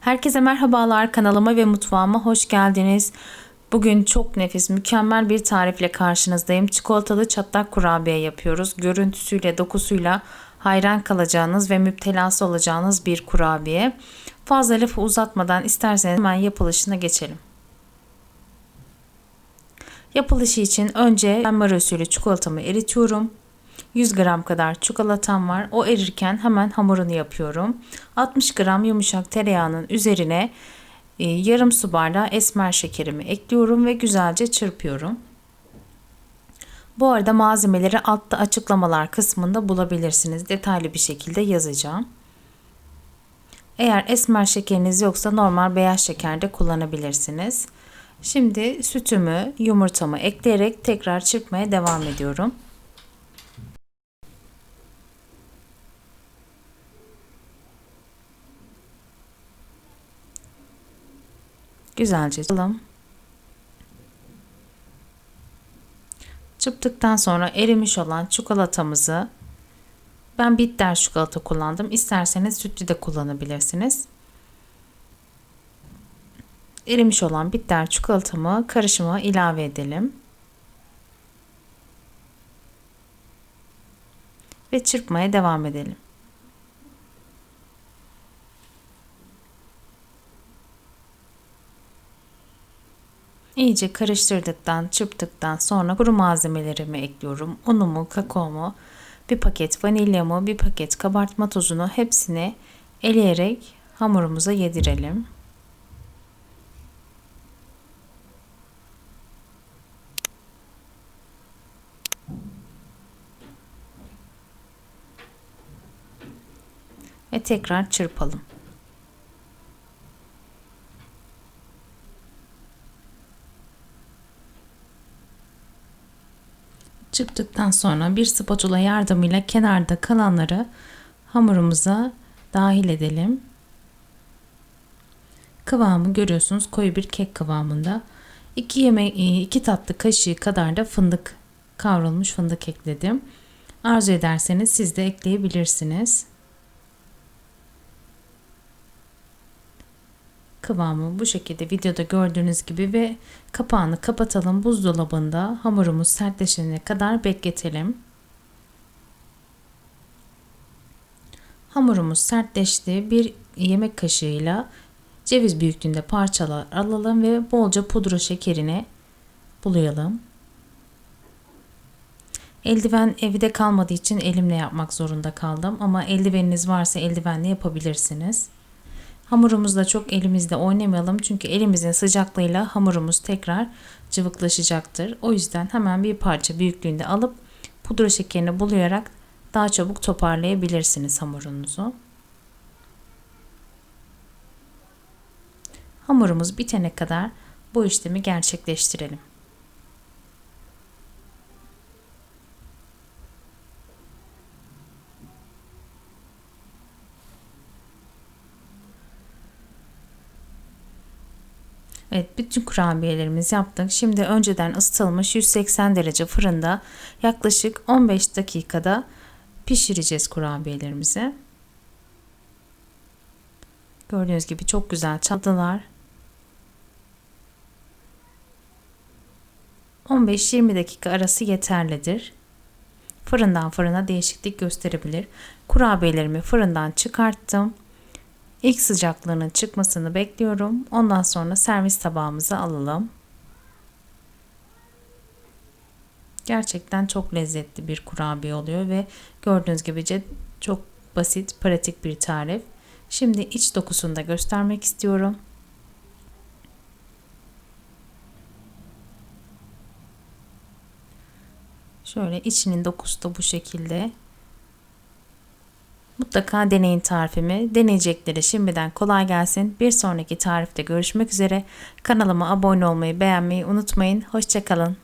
Herkese merhabalar kanalıma ve mutfağıma hoş geldiniz. Bugün çok nefis, mükemmel bir tarifle karşınızdayım. Çikolatalı çatlak kurabiye yapıyoruz. Görüntüsüyle, dokusuyla hayran kalacağınız ve müptelası olacağınız bir kurabiye. Fazla lafı uzatmadan isterseniz hemen yapılışına geçelim. Yapılışı için önce benmari usulü çikolatamı eritiyorum. 100 gram kadar çikolatam var. O erirken hemen hamurunu yapıyorum. 60 gram yumuşak tereyağının üzerine e, yarım su bardağı esmer şekerimi ekliyorum ve güzelce çırpıyorum. Bu arada malzemeleri altta açıklamalar kısmında bulabilirsiniz. Detaylı bir şekilde yazacağım. Eğer esmer şekeriniz yoksa normal beyaz şeker de kullanabilirsiniz. Şimdi sütümü, yumurtamı ekleyerek tekrar çırpmaya devam ediyorum. Güzelce çalalım. Çırptıktan sonra erimiş olan çikolatamızı ben bitter çikolata kullandım. İsterseniz sütlü de kullanabilirsiniz. Erimiş olan bitter çikolatamı karışıma ilave edelim. Ve çırpmaya devam edelim. İyice karıştırdıktan, çırptıktan sonra kuru malzemelerimi ekliyorum. Unumu, kakaomu, bir paket vanilyamı, bir paket kabartma tozunu hepsini eleyerek hamurumuza yedirelim. Ve tekrar çırpalım. Çırptıktan sonra bir spatula yardımıyla kenarda kalanları hamurumuza dahil edelim. Kıvamı görüyorsunuz koyu bir kek kıvamında. 2 yemek 2 tatlı kaşığı kadar da fındık kavrulmuş fındık ekledim. Arzu ederseniz siz de ekleyebilirsiniz. Kıvamı bu şekilde videoda gördüğünüz gibi ve kapağını kapatalım buzdolabında hamurumuz sertleşene kadar bekletelim. Hamurumuz sertleşti. Bir yemek kaşığıyla ceviz büyüklüğünde parçalar alalım ve bolca pudra şekerine bulayalım. Eldiven evde kalmadığı için elimle yapmak zorunda kaldım ama eldiveniniz varsa eldivenle yapabilirsiniz. Hamurumuzda çok elimizde oynamayalım çünkü elimizin sıcaklığıyla hamurumuz tekrar cıvıklaşacaktır. O yüzden hemen bir parça büyüklüğünde alıp pudra şekerini bulayarak daha çabuk toparlayabilirsiniz hamurunuzu. Hamurumuz bitene kadar bu işlemi gerçekleştirelim. Evet bütün kurabiyelerimizi yaptık. Şimdi önceden ısıtılmış 180 derece fırında yaklaşık 15 dakikada pişireceğiz kurabiyelerimizi. Gördüğünüz gibi çok güzel çaldılar. 15-20 dakika arası yeterlidir. Fırından fırına değişiklik gösterebilir. Kurabiyelerimi fırından çıkarttım. İlk sıcaklığının çıkmasını bekliyorum. Ondan sonra servis tabağımıza alalım. Gerçekten çok lezzetli bir kurabiye oluyor ve gördüğünüz gibi çok basit, pratik bir tarif. Şimdi iç dokusunu da göstermek istiyorum. Şöyle içinin dokusu da bu şekilde. Mutlaka deneyin tarifimi. Deneyeceklere şimdiden kolay gelsin. Bir sonraki tarifte görüşmek üzere. Kanalıma abone olmayı, beğenmeyi unutmayın. Hoşçakalın.